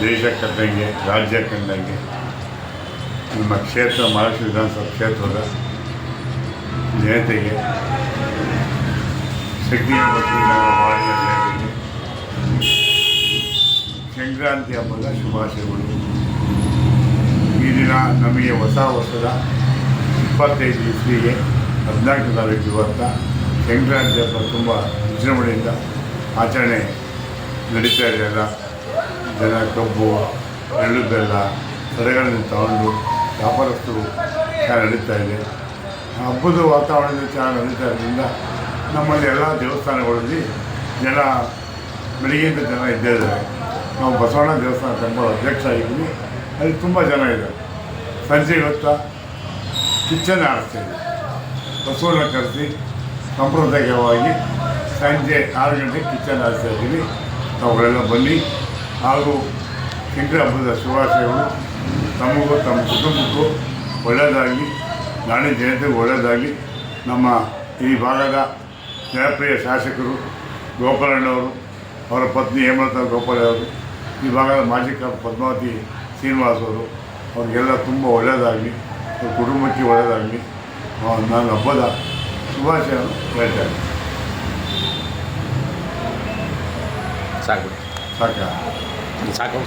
ದೇಶ ಕಂಡಂಗೆ ರಾಜ್ಯ ಕಂಡಂಗೆ ನಮ್ಮ ಕ್ಷೇತ್ರ, ಮಹಾರಾಷ್ಟ್ರ ವಿಧಾನಸಭಾ ಕ್ಷೇತ್ರದ ಜನತೆಗೆ ಶಕ್ತಿ ಸಂಕ್ರಾಂತಿ ಹಬ್ಬದ ಶುಭಾಶಯಗಳು. ಈ ದಿನ ನಮಗೆ ಹೊಸ ವರ್ಷದ ಇಪ್ಪತ್ತೈದು ಇಸ್ವಿಗೆ ಹದಿನಾಲ್ಕು ತಾರೀಕು ಇವತ್ತ ಸಂಕ್ರಾಂತಿ ಹಬ್ಬ ತುಂಬ ವಿಜೃಂಭಣೆಯಿಂದ ಆಚರಣೆ ನಡೀತಾ ಇದೆ ಎಲ್ಲ ಜನ ಕಬ್ಬು, ಎಳ್ಳು ಬೆಲ್ಲ, ಸರಗಳನ್ನು ತಗೊಂಡು ವ್ಯಾಪಾರಸ್ಥರು ಚೆನ್ನಾಗಿ ನಡೀತಾ ಇದೆ. ಹಬ್ಬದ ವಾತಾವರಣದಲ್ಲಿ ಚೆನ್ನಾಗಿ ನಡೀತಾ ಇರೋದ್ರಿಂದ ನಮ್ಮಲ್ಲಿ ಎಲ್ಲ ದೇವಸ್ಥಾನಗಳಲ್ಲಿ ಜನ, ಬೆಳಿಗ್ಗೆಯಿಂದ ಜನ ಇದ್ದೇ ಇದ್ದಾರೆ. ನಾವು ಬಸವಣ್ಣ ದೇವಸ್ಥಾನ ಟೆಂಪಲ್ ಅಧ್ಯಕ್ಷ ಆಗಿದ್ದೀನಿ. ಅಲ್ಲಿ ತುಂಬ ಜನ ಇದೆ ಸಂಜೆ ಇವತ್ತ ಕಿಚ್ಚನ್ ಆರಿಸ್ತೀವಿ ಬಸವಣ್ಣ ಕರೆಸಿ ಸಾಂಪ್ರದಾಯಿಕವಾಗಿ ಸಂಜೆ ಆರು ಗಂಟೆಗೆ ಕಿಚನ್ ಆರಿಸ್ತಾ ಇದ್ದೀವಿ ಅವುಗಳೆಲ್ಲ ಬನ್ನಿ. ಹಾಗೂ ಕಿಂಡ್ರ ಹಬ್ಬದ ಶುಭಾಶಯಗಳು. ತಮಗೂ ತಮ್ಮ ಕುಟುಂಬಕ್ಕೂ ಒಳ್ಳೆಯದಾಗಿ ನಾಳೆ ಜನತೆಗೂ ಒಳ್ಳೆಯದಾಗಿ ನಮ್ಮ ಈ ಭಾಗದ ಜನಪ್ರಿಯ ಶಾಸಕರು ಗೋಪಾಲಣ್ಣವರು, ಅವರ ಪತ್ನಿ ಹೇಮಲತಾ ಗೋಪಾಲಯ್ಯವರು ಈ ಭಾಗದ ಮಾಜಿ ಪದ್ಮಾವತಿ ಶ್ರೀನಿವಾಸ್ ಅವರು, ಅವ್ರಿಗೆಲ್ಲ ತುಂಬ ಒಳ್ಳೆಯದಾಗಲಿ, ಅವ್ರ ಕುಟುಂಬಕ್ಕೆ ಒಳ್ಳೆಯದಾಗಲಿ ನಾನು ಹಬ್ಬದ ಶುಭಾಶಯವನ್ನು ಹೇಳ್ತೇನೆ ಸಾಕು. ಸಾಕಾ ಸಾಕು